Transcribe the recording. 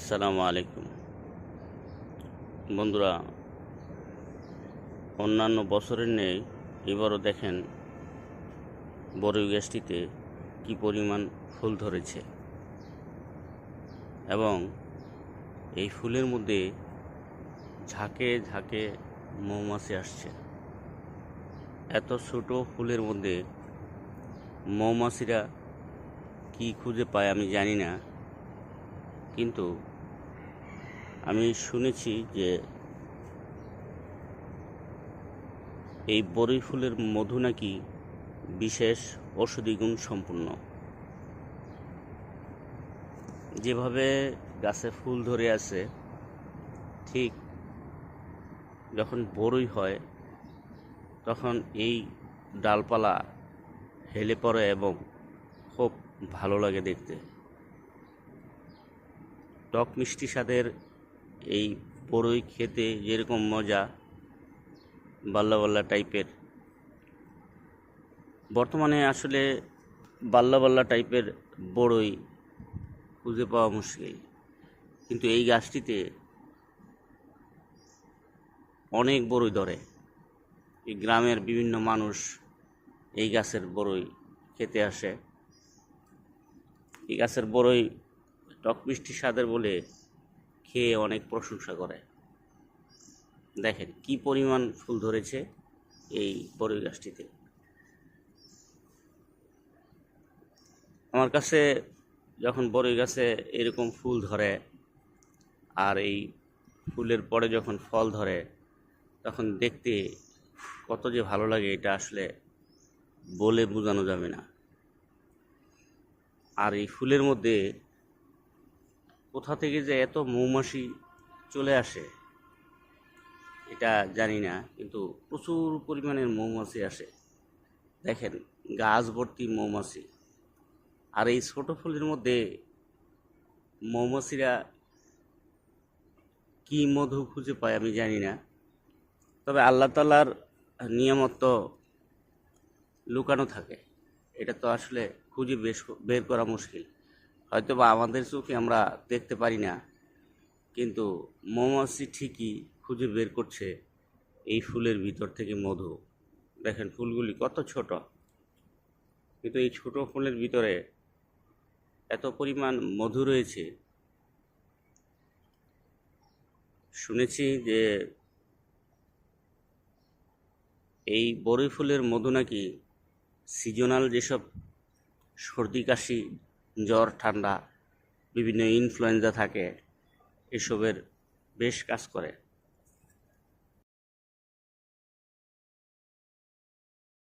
আসসালামু আলাইকুম। বন্ধুরা, অন্যান্য বছরের নেই এবারও দেখেন বড়ই গাছটিতে কী পরিমাণ ফুল ধরেছে এবং এই ফুলের মধ্যে ঝাঁকে ঝাঁকে মৌমাছি আসছে। এত ছোট ফুলের মধ্যে মৌমাছিরা কি খুঁজে পায় আমি জানি না, কিন্তু আমি শুনেছি যে এই বড়ই ফুলের মধু নাকি বিশেষ ঔষধি গুণ সম্পূর্ণ। যেভাবে গাছে ফুল ধরে আছে, ঠিক যখন বড়ই হয়, তখন এই ডালপালা হেলে পড়ে এবং খুব ভালো লাগে দেখতে। টক মিষ্টি স্বাদের এই বড়ই খেতে যেরকম মজা, বাল্লা বাল্লা টাইপের। বর্তমানে আসলে বাল্লা বাল্লা টাইপের বড়ই খুঁজে পাওয়া মুশকিল। কিন্তু এই গাছটিতে অনেক বড়ই ধরে। এই গ্রামের বিভিন্ন মানুষ এই গাছের বড়ই খেতে আসে। এই গাছের বড়ই টক মিষ্টি স্বাদের বলে খেয়ে অনেক প্রশংসা করে। দেখেন কি পরিমাণ ফুল ধরেছে এই বড়ই গাছটিতে। আমার কাছে যখন বড়ই গাছে এরকম ফুল ধরে আর এই ফুলের পরে যখন ফল ধরে, তখন দেখতে কত যে ভালো লাগে এটা আসলে বলে বোঝানো যাবে না। আর এই ফুলের মধ্যে কোথা থেকে যে এত মৌমাছি চলে আসে, এটা জানি না, কিন্তু প্রচুর পরিমাণের মৌমাছি আসে। দেখেন গাছ ভর্তি মৌমাছি। আর এই ছোট ফুলের মধ্যে মৌমাছিরা কি মধু খুঁজে পায় আমি জানি না। তবে আল্লাহ তালার নিয়ামত তো লুকানো থাকে। এটা তো আসলে খুঁজে বেশ বের করা মুশকিল। হয়তো বা আমাদের চোখে আমরা দেখতে পারি না, কিন্তু মৌমাছি ঠিকই খুঁজে বের করছে এই ফুলের ভিতর থেকে মধু। দেখেন ফুলগুলি কত ছোট। কিন্তু এই ছোট ফুলের ভিতরে এত পরিমাণ মধু রয়েছে। শুনেছি যে এই বড়ই ফুলের মধু নাকি সিজনাল যেসব সর্দি কাশি জ্বর ঠান্ডা বিভিন্ন ইনফ্লুয়েঞ্জা থাকে এসবের বেশ কাজ করে।